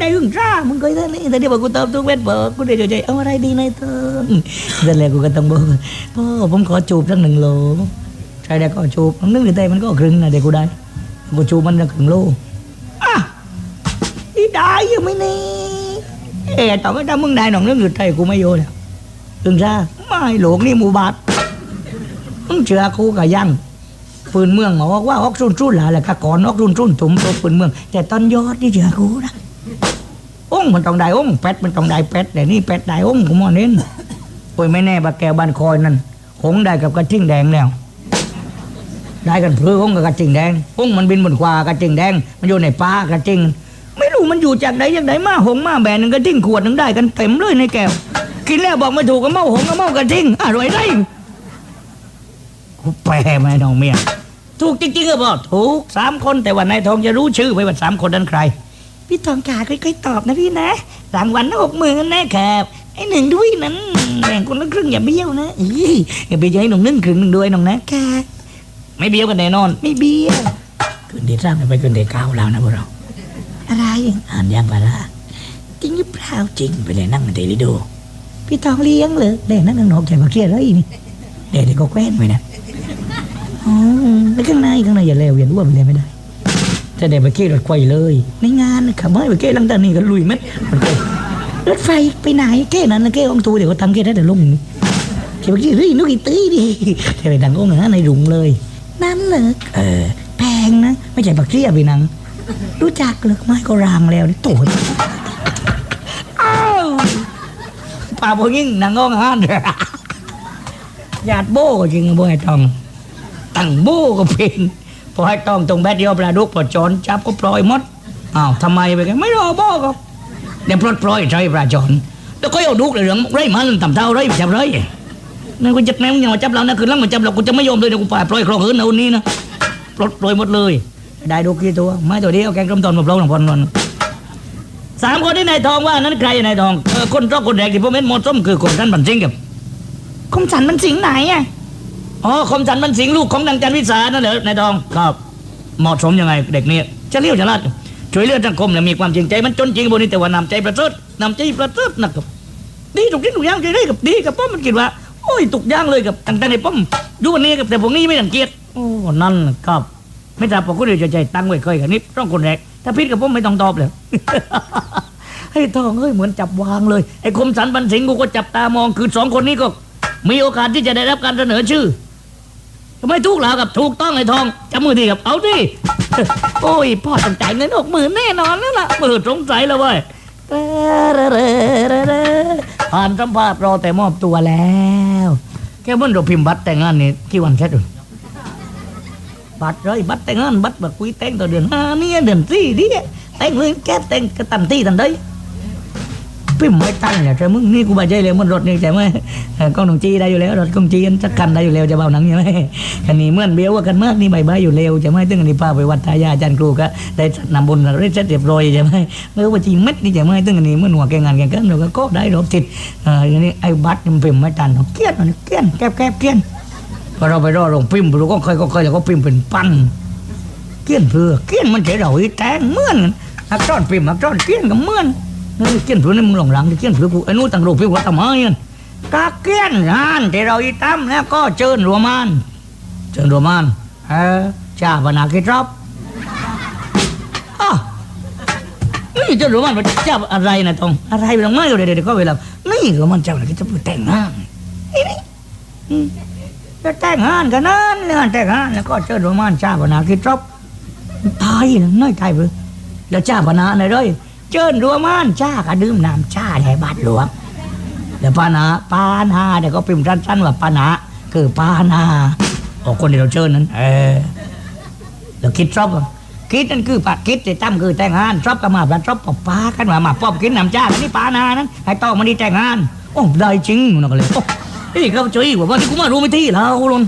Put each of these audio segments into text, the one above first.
ได้หึงซ่ามึงเคยท่านนี่แต่เดี๋ยวบอกกูตอบทุกเวทบอกกูเดี๋ยวใจเอาอะไรดีนายเติมแต่แล้วกูก็ต้องบอกพ่อผมขอจูบสักหนึ่งโลใช่ได้ก็จูบนึกในใจมันก็ครึ่งนะเดี๋ยวกูได้กูจูบมันจะครึ่งโลอะอีได้ยังไม่นี่เอ๋ต่อไม่ได้มึงได้หนองนึกในใจกูไม่โยแล้วหึงซ่าไม่หลงนี่หมู่บาทมึงเชื่อกูกับยังปืนเมืองมาบอกว่าออกรุ่นรุ่นหลาแหละก็ก่อนออกรุ่นรุ่นถุมตัวปืนเมือง แต่ตอนยอดนี่เจอกูนะ องมันต้องได้องค์เป็ดมันต้องได้เป็ดแต่นี่เป็ดได้องค์กูมอเน้นโอ้ยไม่แน่บาแก้วบ้านคอยนั่นคงได้กับกระทิ่งแดงแล้วได้กันเพื่อองกับกระทิ่งแดงองมันบินบนควากระทิ่งแดง มันอยู่ในป่ากระทิ่งไม่รู้มันอยู่จากไหนจากไหนมาหงมาแบนหนึ่งกระทิ่งขวดหนึ่งได้กันเต็มเลยในแก้วกินแล้วบอกไม่ถูกก็เมาหงก็เมากระทิ่งอร่อยได้กูแปลไหมน้องเมียถูกจริงๆก็บอกถูกสามคนแต่ว่านายทองจะรู้ชื่อไปว่าสามคนนั้นใคร พี่ทองกาค่อยๆตอบนะพี่นะ รางวัลหกหมื่นนะครับไอ้หนึ่งด้วยนั้นแบ่งคนละครึ่งอย่าเบี้ยวนะอีอย่าไปให้หนุ่มนึ่งครึ่งหนึ่งด้วยน้องนะค่ะไม่เบี้ยวกันแน่นอน ไม่เบี้ยวคืนเดียวสามไปคืนเดียวเก้าแล้วนะพวกเรา อะไรอ่านยังปะล่ะจริงหรือเปล่าจริงไปเลยนั่งกันเดลิโดพี่ทองเลี้ยงเลยเด็กนั่งนอกใจมาเครียดแล้วอีนี่เด็กก็แคว้นไปนะอ๋อแล้วข้างในข้างในอย่าเลวอย่าร่วมเลยไม่ได้ จะได้ไปเก้รถไฟเลย ในงานขับไม่ไปเก้ลังตานี่ก็ลุยเม็ดมันไปรถไฟไปไหนเก้นั้นนะเก้องตูเดี๋ยวก็ทำเก้ได้แต่ลงเก้ไปกี้เฮ้ยนุกอีตื้อดิจะไปดังองค์นะในรุงเลย นั่นเหรอเออแพงนะ ไม่ใช่บักเรียไปนัง รู้จักเหรือไม่ก็รางแล้วนี่โตยอ้าวป่าพวกยิ่งนางองฮันญาติโบ้ก็จริงบ่ให้ทำตั้งโบ้ก็เป็น พอให้ต้องตรงแบดเดียวปลาดุกปลาจอนจับก็ปล่อยหมดอ้าวทำไมไปกันไม่รอบ้ก็เดี๋ยวปลดปล่อยใจปลาจอนแล้วก็เอาดุกเลยเหลืองไรมันต่ำเท่าไรจับไรนั่นกูจะแม่งยังมาจับเรานะคือลังมาจับเรากูจะไม่ยอมเลยเดี๋ยวกูปล่อยปล่อยครองหืนเอานี้นะปลดปล่อยหมดเลย ได้ดูกี่ตัวไม่ตัวเดียวแกงกลมตอนมาปลงหลังพลนนสามคนที่นายทองว่านั้นใครนายทองเออคนรอบคนแรกที่ผมเห็นหมดส้มคือคนท่านบันซิงกับคมสันมันสิงไหนอะ อ๋อคมสันมันสิงลูกของนางจันวิสานั่นเหรอนายทองครับเหมาะสมยังไงเด็กเนี่ยจะเลี้ยวจะลาดช่วยเหลือสังคมเนี่ยมีความจริงใจมันจนจริงบนนี้แต่ว่านำใจประเสริฐนำใจประเสริฐนะครับดีถูกที่ถูกอย่างใจได้กับดีกับป้อมมันคิดว่าโอ้ยถูกอย่างเลยกับตั้งแต่ในป้อมดูวันนี้กับแต่ผมนี่ไม่สังเกตโอ้นั่นครับ ไม่ทราบผมก็เดี๋ยวจะใจตั้งไว้เคยกับนี่ต้องคนแรกถ้าพิษกับผมไม่ต้องตอบเลยให้ทองเฮ้ยเหมือนจับวางเลยไอ้คมสันบันสิงกูก็จับตามองคือสองคนนี้ก็ มีโอกาสที่จะได้รับการเสนอชื่อทำ ไมถูกแล้วกับถูกต้องไอ้ทองจับมือดีกับเอาดิโอ้ยพ่อต้องจ่ายเงินหกหมื่นแน่นอนแล้วล่ะเปิดสงสัยแล้วเว้ยผ่านสัมภาษณ์รอแต่มอบตัวแล้วแค่เมื่อเราพิมพ์บัตรแต่งงานนี่กี่วันแค่ดูบัตรเลยบัตรแต่งงานบัตรแบบคุยแต่งต่อเดือนห้าเนี่ยเดือนสี่ดิแต่งเลยแกแต่งก็ตันที่ทันได้ พิมไม่ตั้งเนี่ยแต่มึงนี่กูบาดใจเลยมันรถนี่ใช่ไหมเออกล้องหนุ่งจีได้อยู่แล้วรถกล้องจีอันสักคันได้อยู่แล้วจะเบาหนังใช่ไหมคันนี้เมื่อนเบี้ยวกันมากนี่ใบใบอยู่เร็วใช่ไหมตึ้งอันนี้พาไปวัดทายาอาจารย์ครูก็ได้นำบุญได้เสร็จเรียบร้อยใช่ไหมเมื่อวันจริงเม็ดนี่ใช่ไหมตึ้งอันนี้เมื่อหัวแกงานแกงกันเราก็ก็ได้รบติดเอออย่างนี้ไอ้บัตรมันพิมไม่ทันเกลียนเกลียนแกบแกบเกลียนพอเราไปรอลงพิมพ์เราก็เคยก็เคยแล้วก็พิมเป็นปั้นเกลียนเพื่อเกลียนมันเฉยเราอีแตงเมื่อนอักษรพิมอักษรเกลียนก็เมื่อน เฮ้ยเกี้ยนผืนนี่มึงหลงหลังเกี้ยนผืนกูไอ้นู้ตั้งรูปพี่ว่าทำไมอะกาเกี้ยนงานที่เราอีตั้มแล้วก็เชิญรัวมานเชิญรัวมานเออจ้าบรรณาคิดรับอะนี่เจ้ารัวมานมันเจ้าอะไรนะตองอะไรไปตรงไหนก็เดี๋ยวเดี๋ยวก็เวลานี่รัวมานเจ้าอะไรที่จะไปแต่งงานอ้นี่จะแต่งงานกันนั่นงานแต่งงานแล้วก็เชิญรัวมานจ้าบรรณาคิดรับตายนะน้อยตายไปแล้วจ้าบรรณาไหนเลย เจิ้นรัวมานชากระดื่มน้ำชาในบาทหลวงเดี๋ยวปานาปานาเดี๋ยวก็พิมพ์สั้นๆว่าปานาคือปานาโอ้คนที่เราเชิญนั้น เออแล้วคิดชอบคิดนั่นคือปาคิดแต่ตั้มคือแต่งงานชอบก็มาปลาชอบปอบปากันมามาปอบกินน้ำชากันนี่ปานานั้นให้ต้องมาดีแต่งงานโอ้ได้จริงนะก็เลยโอ้นี่เขาช่วยว่าวันที่กูมารู้ไม่ที่แล้วลน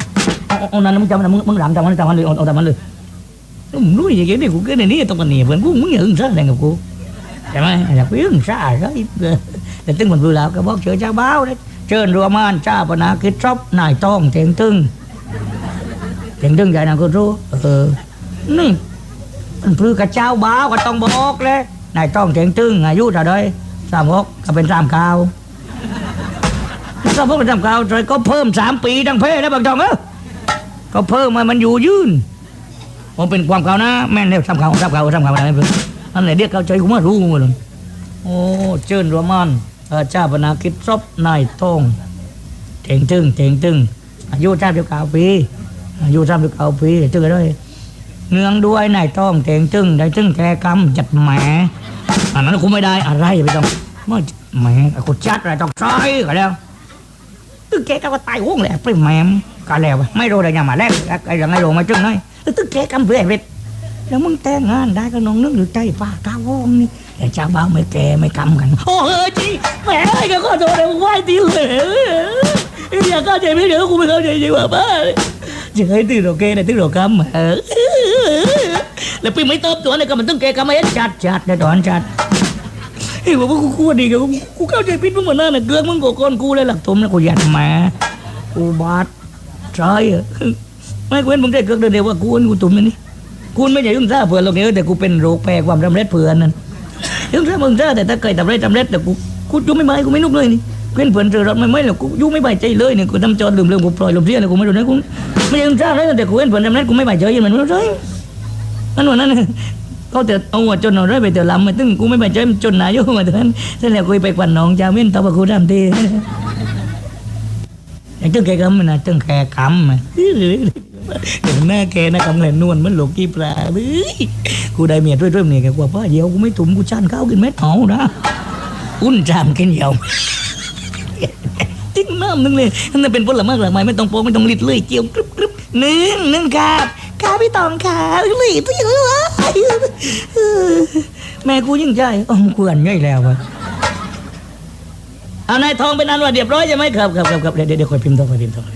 เอาเอาเอานั่นมึงจำมันมึงมึงหลังจำมันจำมันเลยเอาจำมันเลยมึงรู้อย่างเงี้ยนี่กูเกิดในนี้ต้องกันเนี่ยเพื่อนกูมึงอย่าอึ้งซะอะไรกับกู ใช่ไหมอยากไปอึ้งซ่าใช่แต่ตึงมันเวลาก็บอกเชิญเจ้าบ้าวเลยเชิญรัวมานเจ้าปนาคิดชอบนายต้องเถียงตึงเถียงตึงใจนางก็รู้เออนี่มันพลือกระเจ้าบ้าวก็ต้องบอกเลยนายต้องเจ๋งตึงอายุเท่าไดสามหกก็เป็นสามเก้าสามหกเป็นสามเก้าเลยก็เพิ่มสามปีทั้งเพศแล้วบางจองเออก็เพิ่มมามันอยู่ยืนผมเป็นความเก่านะแม่นเนี่ยสามเก้าสามเก้าสามเก้าอะไรเพื่อน อันไหนเรียกเขาใจกูมารู้มาเลยโอ้เจิญรวมันเออเจ้าปนาคิดซบนายทองเจ๋งตึงเจ๋งตึงอายุสามสิบเก้าปีอายุสามสิบเก้าปีตึงเลยเนืองด้วยนายต้องเตงจึงได้จึงแกกำจัดแหมอันนั้นกูไม่ได้อะไรไม่ต้องไม่แหมกูจัดอะไรต้องใช้ก็แล้วตึกแกก็ตายห่วงแหละไปแหมมก็แล้วไม่รู้ได้ยังมาแรกไอ้ยังไงรู้มาจึงไงตึกแกกำเพื่อเวท แล้วมึงแต่งงานได้ก็น้องนึกอยู่ใจป้ากาวงนี่แต่เจ้าบ่าวไม่แกไม่กำกัน โอ้เฮ้ยจีแหมไอ้ก็ขอโทษเลยไหวตีเลยอย่าเข้าใจไม่เดี๋ยวกูไม่เข้าใจจริงว่าบ้าจะให้ตื่นโอเคนะตื่นโอคำเออแล้วพี่ไม่ตอบตัวเนี่ยก็มันต้องแกกำไม่จัดจัดในตอนจัดเฮ้ยว่ากูกูดีกับกูเข้าใจผิดมึงมาหน้าน่ะเกลือมึงก็ก้อนกูเลยหลักตุ่มนะกูยันมากูบาดใจอะไม่เห็นมึงได้เกลือเดียวว่ากูกูตุ่มนี่ กูไม่ใช่ยุ่งซ่าเพื่อนหรอกเนี่ยแต่กูเป็นโรคแพ้ความสำเร็จเพื่อนนั่นยุ่งซ่ามึงซ่าแต่ถ้าเคยทำไรทำเร็จแต่กูกูยุ่งไม่ไหวกูไม่นุกเลยนี่เพื่อนเพื่อนเจอรถไม่ไหวหรอกกูยุ่งไม่ใบใจเลยเนี่ยกูทำจอดลืมเรื่องกูปล่อยลมเสียเลยกูไม่รู้นะกูไม่ยังทราเลยแต่กูเห็นเผลทำนั้นกูไม่บาดเจ็บยังมันไม่รู้นั่นวันนั้นเขาจะเอาหัวจนเอาเรื่อยไปเตียวลำมาตึ้งกูไม่บาดเจ็บจนนายกมาถึงนั้นเสร็จแล้วกูไปกวนน้องจามินตบกูทำทีอย่างตึ้งแกกำมันนะตึ้งแกกำมัน เดี๋ยวหน้าแกนะกำเงินนวลเหมันหลงกี้ปลาเฮ้ยกูได้เมียด้วยด้วยเนี่ยแกกว่าพ่อเดียวกูไม่ถุมกูชันข้าวกินเม็ดเอานะอุ่นจามกินเหี่ยวติ๊กน้ำนึงเลยนั่นเป็นผลไม้หลากหลายไม่ต้องโป๊กไม่ต้องลิดเลยเจียวกรึบกรึบนึ่งนึ่งครับข้าพี่ตองขาลิดที่เหรอแม่กูยิ่งใจอ๋อกูอันย่อยแล้ววะเอานายทองเป็นอันว่าเรียบร้อยใช่ไหมครับครับครับครับเดี๋ยวเดี๋ยวคอยพิมพ์ทองคอยพิมพ์ทอง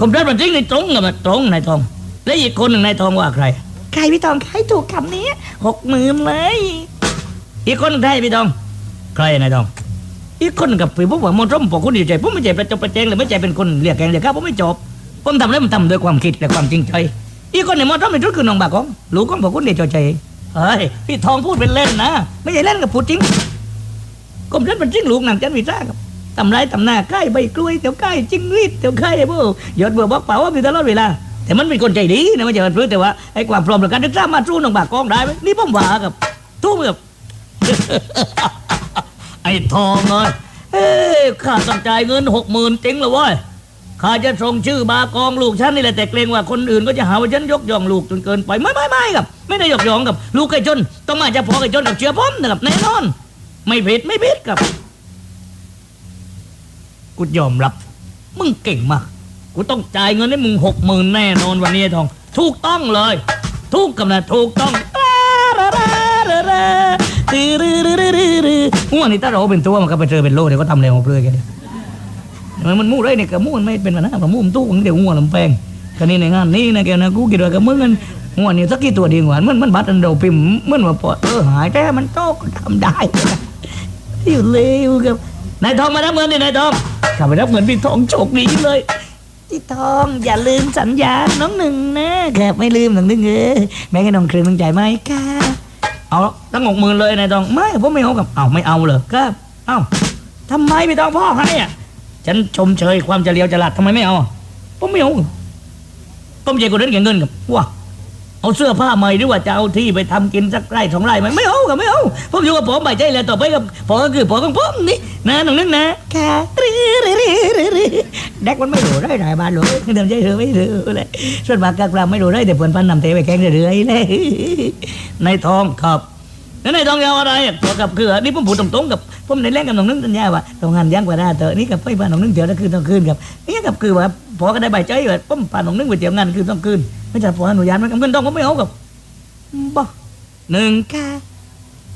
ผมรับมันจริงในตรงกับมันตรงนายทอง และอีกคนหนึ่งนายทองว่าใคร ใครพี่ทองใครถูกคำนี้หกหมื่นเลย อีกคนหนึ่งใครพี่ทอง ใครนายทอง อีกคนกับพี่ผมว่ามนต์ร่มปกคุณอยู่ใจผมไม่ใจประจบประแจงเลยไม่ใจเป็นคนเรียกแกงเรียกข้าวผมไม่จบผมทำแล้วมันทำด้วยความคิดและความจริงใจ อีกคนในมนต์ร่มเป็นรุ่นคือน้องบากของลูกของปกคุณเดียวใจเฮ้ยพี่ทองพูดเป็นเล่นนะ ไม่ใช่เล่นกับพูดจริงกรมฉันเป็นจริงลูกหนังจันวิซ่าครับ ทำไรทำหน้าใกล้ใบกล้วยเดี๋ยวใกล้จิ้งรีดเดี๋ยวใกล้ไอ้พวกหยดเบื่อบอกเปล่าว่าอยู่ตลอดเวลาแต่มันเป็นคนใจดีนะไม่ใช่คนพื้นแต่ว่าไอ้ความพร้อมในการจะสร้างมาสู้น้องบากกองได้ไหมนี่ผมว่ากับทุ่มกับไอ้ทองเอ้ยเอ้ยข้าต้องจ่ายเงินหกหมื่นจริงเหรอว้ยข้าจะส่งชื่อบากองลูกฉันนี่แหละแต่เกรงว่าคนอื่นก็จะหาว่าฉันยกย่องลูกจนเกินไปไม่ไม่ไม่ครับ ไม่ได้ยกย่องกับ ลูกไก่จนต้องมาจะพอไก่จนกับเชื้อมนะครับแน่นอน ไม่ผิดไม่ผิดครับ กูยอมรับ มึงเก่งมาก กูต้องจ่ายเงินให้มึงหกหมื่นแน่นอนวันนี้ไอ้ทอง ถูกต้องเลย ถูกกำลังถูกต้องง่วนี่ถ้าเราเป็นตัวมันก็ไปเจอเป็นโลเดี๋ยวก็ทำเร็วเพื่อกันมันมันมู่ไรเนี่ยกับมู่มันไม่เป็นปัญหากับมู่มันตู้มันเดี๋ยวง่วลำแปงกันนี่ในงานนี้นะแกนะกูคิดว่ากับมึงมันง่วงนี่สักกี่ตัวดีกว่ามันมันบัตรอันเดียวพิมมันว่าปอดเออหายแต่มันโตก็ทำได้อยู่เลวกับนายทองมารับเงินดินายทอง ข้าไปรับเงินพี่ทองโชคดีเลยพี่ทองอย่าลืมสัญญา น้องหนึ่งนะครับไม่ลืมน้องหนึ่งเออแม่ให้น้องคืนน้องจ่ายไหมค่ะเอาตั้งหกหมื่นเลยนายทองไม่ผมไม่เอากับเอาไม่เอาเลยครับเอาทำไมพี่ทองพ่อให้อะฉันชมเชยความเฉลียวฉลาดทำไมไม่เอาอะผมไม่เอาผมใจกูเดินเก็บเงินกับว้า เอาเสื้อผ้าใหม่หรือว่าจะเอาที่ไปทำกินสักไร่สองไร่ไหมไม่เอากับไม่เอาผมอยู่กับผมใบใจแล้วต่อไปกับผมก็คือผมของผมนี่นะน้องนึงนะค่ะรีรีรีรีรีเด็กมันไม่รู้ได้หลายบาทเลยเดิมใจเธอไม่รู้เลยส่วนมากกลางไม่รู้ได้แต่เพื่อนพันนำเตะไปแกงเรื่อยๆเลยในทองครับ แล้วในทองยาวอะไรตัวกับคือนี่ผมพูดตรงๆกับผมในแรงกับน้องนึงสัญญาว่าโรงงานย่งกว่าได้เถอะนี่กับไปบ้านน้องนึงเดี๋ยวแล้วคืนต้องคืนกับนี่กับคือว่าพอก็ได้ใบใจว่าผมพาน้องนึงไปเที่ยวงานคือต้องคืนไม่ใช่พออนุญาตมันกับเงินต้องผมไม่เอากับบ่หนึ่งค่ะ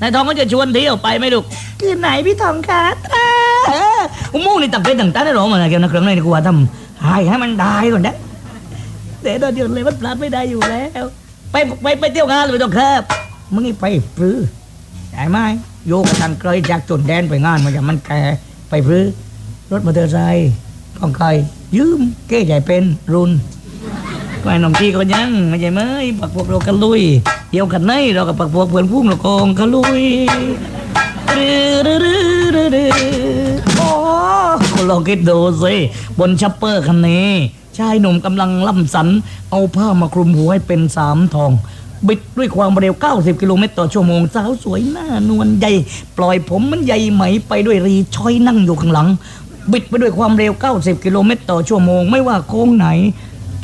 นายทองก็จะชวนเที่ยวไปไหมลูกคืนไหนพี่ทองคะเอออุ้มูนี่ตับเป็นต่างๆได้หรอมันอะไรเกี่ยวกับเรื่องในกูว่าทำให้ให้มันได้ก่อนนะเดี๋ยวเดี๋ยวเลยมันพลาดไม่ได้อยู่แล้ว ไปไปไปเที่ยวงานเลยต้องครับ มึงนี่ไปปรือใช่ไหมโยกกันไกลจากจนแดนไปงานมันจะมันแกไปปรือรถมอเตอร์ไซค์ของใครยืมเก้ใหญ่เป็นรุนก็ไอหนมจีก็ยังไม่ใช่ไหมยบักพวกเรากันลุยเดี๋ยวกันไหนเรากับปักพวกเพื่อนพุ่งเรากองขลุยรื้อรื้อรื้อรื้อโอ้คุณลองคิดดูสิบนชัปเปอร์คันนี้ชายหนุ่มกำลังล่ำสัน เอาผ้ามาคลุมหัวให้เป็นสามทอง บิดด้วยความเร็ว 90 กิโลเมตรต่อชั่วโมง สาวสวยหน้านวลใหญ่ ปล่อยผมมันใหญ่ไหมไปด้วยรีชอยนั่งอยู่ข้างหลัง บิดไปด้วยความเร็ว 90 กิโลเมตรต่อชั่วโมง ไม่ว่าโค้งไหน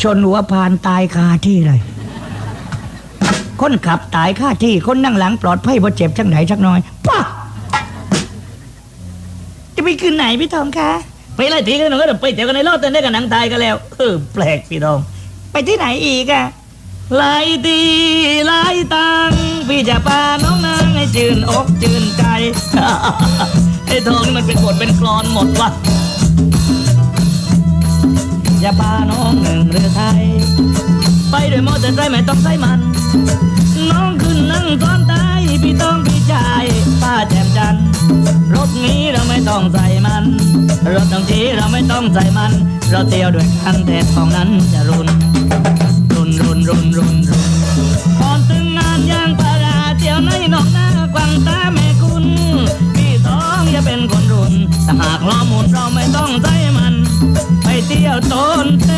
ชนหัวพานตายคาที่เลย คนขับตายคาที่คนนั่งหลังปลอดภัยบ่เจ็บชักไหนชักน้อยป้าจะไปคืนไหนพี่ทองคะไปไล่ตีกันหน่อยก็ไปเที่ยวกันในรอบเต้นได้กับหนังตายกันแล้วเออแปลกพี่ทอง ไปที่ไหนอีกอะ ไล่ตีไล่ตังพี่จะพาน้องนางให้จืนอกจืนใจไอ้ทองนี่มันเป็นบทเป็นกลอนหมดวะอย่าพาน้องหนึ่งเรือไทย ไปด้วยมอเตอร์ไซค์ไม่ต้องใช้มัน น้องขึ้นนั่งซ้อนท้ายพี่ต้องพี่ชายป้าแจ่มจันทร์รถนี้เราไม่ต้องใส่มันรถบางทีเราไม่ต้องใส่มัน เราเที่ยวด้วยกันแต่ของนั้นจะรุน รุนรุนรุนรุนรุนก่อนถึงงานยางพาราเที่ยวในนอกหน้ากวางตาแม่คุณ พี่ต้องอย่าเป็นคนรุนถ้าหากล้อหมุนเราไม่ต้องใส่มัน ไปเที่ยวต้นเต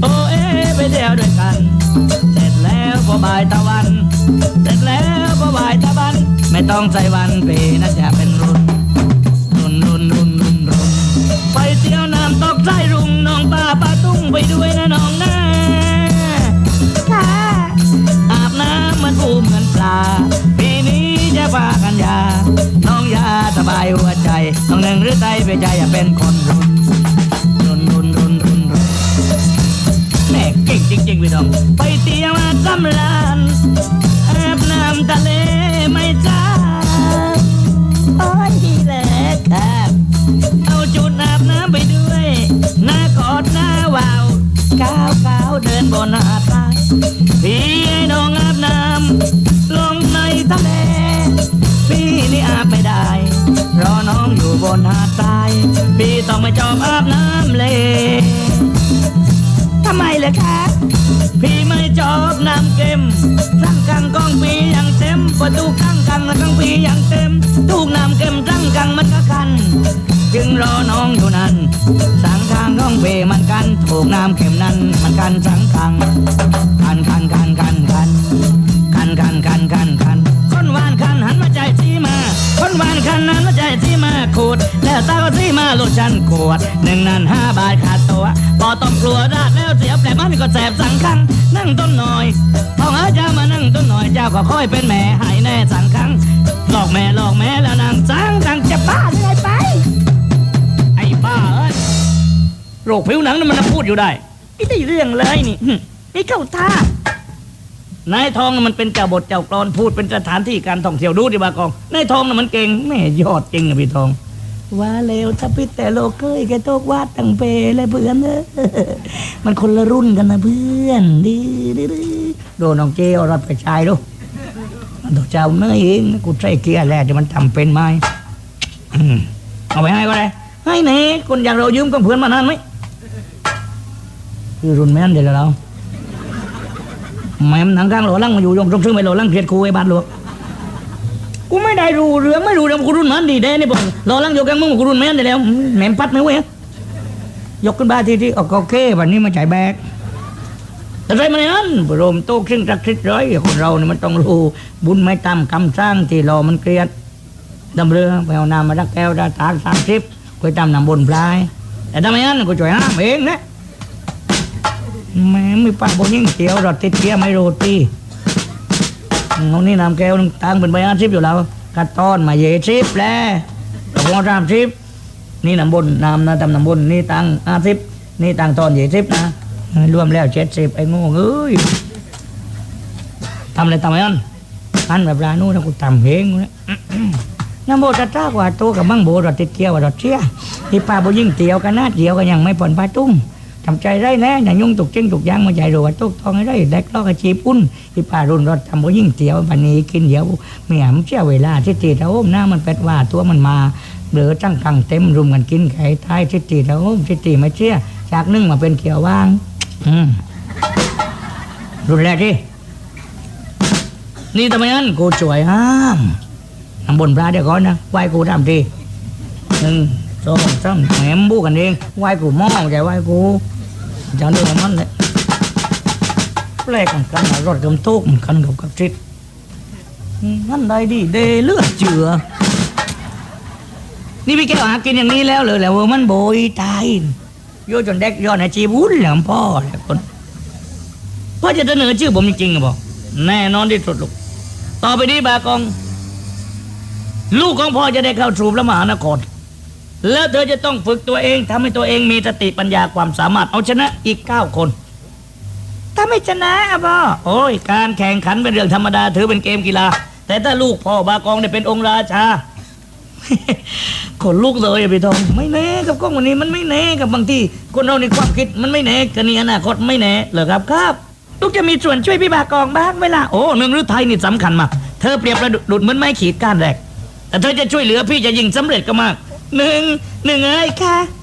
โอเอไปเที่ยวด้วยกัน เสร็จแล้วพอบ่ายตะวัน เสร็จแล้วพอบ่ายตะวัน ไม่ต้องใส่วันเปน่าจะเป็นรุนรุนรุนรุน ใจไปใจอย่าเป็นคนรุนรุนรุนรุนรุนรุนแม่เก่งจริงๆพี่น้องไปเที่ยวมาสำราญอาบน้ำทะเลไม่จ้าโอ้ยดีเลยครับเอาจุดอาบน้ำไปด้วยหน้ากอดหน้าวาวก้าวก้าวเดินบนหาดทรายพี่ให้น้อง บนหาดทรายพี่ต้องไม่จอบอาบน้ำเลยทำไมล่ะคะพี่ไม่ชอบน้ำเค็มสั่งกังกองปีอย่างเต็มประตูข้างกังและกังปีอย่างเต็มถูกน้ำเค็มสั่งกังมันก็คัน จึงรอน้องอยู่นั้นสังทางก้องเปมันกัน ถูกน้ำเค็มนั้นมันกันสังกังคันคันคันคันคันคันคันคันคันคัน คนหวานคันหันมาใจซีมา คนหวานคันนั้นมาใจซีมาขูดแล้วตาก็ซีมาโลชันขวดหนึ่งนั้นห้าบาทขาดตัวพอต้องกลัวราดแล้วเสียแปลกมันก็แสบสังคังนั่งต้นหน่อยพอหาเจ้ามานั่งต้นหน่อยเจ้าก็ค่อยเป็นแม่หายแน่สังคังหลอกแม่หลอกแม่แล้วนางสังคังจะบ้าหรือไงไปไอ้บ้าเอ้ยโรคผิวหนังนั่นมันพูดอยู่ได้ไม่ได้เรื่องเลยนี่นี่เข้าท่า นายทองน่ะมันเป็นเจ้าบทเจ้ากรอนพูดเป็นสถานที่การท่องเที่ยวดูดิบากองนายทองน่ะมันเก่งแม่ยอดจริงอะพี่ทอง ว่าเลวถ้าพิษแต่โลกเคยแกโตกวาดตั้งเปเลยเพื่อนเออมันคนละรุ่นกันนะเพื่อนดีดีดีโดนน้องเจเอารับไปชายดูมันต้องเจ้าเนื้อเองกูใช้เกียร์แล้วจะมันทำเป็นไหมอืมเอาไปให้ก็ได้ให้เน่คนอย่างเรายืมกับเพื่อนมานานไหมคือรุ่นแม่นเดี๋ยวเรา แม่มหนังกลางหล่อลังมาอยู่ยงตรงซึ่งไปหล่อลังเพียรครูไอ้บ้านหลวงกูไม่ได้รู้เรื่องไม่รู้เรื่องกูรุ่นมันดีแด้นี่ผมรอลังอยู่กันมึงกูรุ่นแม่นได้แล้วแหนมปัดไม่เว้ยยกขึ้นบ้าทีที่ออกโอเควันนี้มาจ่ายแบกแต่ไรมันนั้นบรมโตครึ่งจักริดร้อยคนเราเนี่ยมันต้องรู้บุญไม่ตามคำสร้างที่รอมันเกลียดดำเรือไปเอาน้ำมาดักแก้วดาตาสามสิบกูตามนำบนปลายแต่ทำไมนั้นกูจ่วยน้ำเองนะ แม่ไม่ปากบนยิ่งเตียวรถติดเกียไม่โรตีงนี่นำแก้วตังเป็นใบอาชิบอยู่แล้วกัดตอนมาเยชิบแล้วตกลงสามชิบนี่นำบนนำนะตำนำบนนี่ตังอาชิบนี่ตังตอนเยชิบนะรวมแล้วเจ็ดสิบไอ้โง่เอ้ยทำอะไรทำไมอันอันแบบร้านนู้นนะกูทำเองนะน้ำโบจะจ้ากว่าโตกับมั่งโบรถติดเกียวรถเชี่ยที่ป้าโบยิ่งเตียวกันนาดเดียวกันยังไม่ผ่อนปลาตุ้ง ทำใจได้แน่อย่ายุ่งตกเจ้งตกยางมาใจรัวตกทองให้ได้แดกลอกกระชีปุ่นที่ป่ารุ่นรถทำบ่ยิ่งเตียวปันนี้กินเดียวเมียมเชี่ยวเวลาที่ตีตะโอมหน้ามันเป็ดว่าตัวมันมาเหลือจั้งกังเต็มรุมกันกินไข่ท้ายที่ตีตะโอมที่ตีไม่เชี่ยจากนึ่งมาเป็นเขียวว่างอืมรุนแรงที่นี่ทำไมนั้นกูช่วยห้ามทำบนพระเดี๋ยวก่อนนะไหวกูทำทีหนึ่งสองสามแหมบูกันเองไหวกูมองใจไหวกู จะเรื่องมันเลยแปลกกันกันนะรถกำตุกมันกันกับกับทิศนั่นได้ดีเดเลือดเจือ นี่พี่แก้วหากินอย่างนี้แล้วเลยแหละว่ามันโบยตายโยจนเด็กย้อนอาชีพวุ้นแหลมพ่อแหละคนพ่อจะเสนอชื่อผมจริงๆอะบอกแน่นอนที่สุดลูกต่อไปนี้บากอง ลูกของพ่อจะได้เข้าสู่พระมหานคร แล้วเธอจะต้องฝึกตัวเองทำให้ตัวเองมีสติปัญญาความสามารถเอาชนะอีกเก้าคน ถ้าไม่ชนะอะพ่อโอ้ย การแข่งขันเป็นเรื่องธรรมดาถือเป็นเกมกีฬา แต่ถ้าลูกพ่อบากองได้เป็นองค์ราชา ขนลุกเลยอะพี่ทองไม่แน่กับกล้องวันนี้มันไม่แน่กับบางที่คนเราในความคิดมันไม่แน่กันนี่อนาคตไม่แน่เหรอครับครับลูกจะมีส่วนช่วยพี่บากองบ้างเวลาโอ้หนึ่งฤทัยนี่สำคัญมากเธอเปรียบประดุดเหมือนไม้ขีดก้านแรกแต่เธอจะช่วยเหลือพี่จะยิ่งสำเร็จก็มาก หนึ่งหนึ่งเอ้ยค่ะ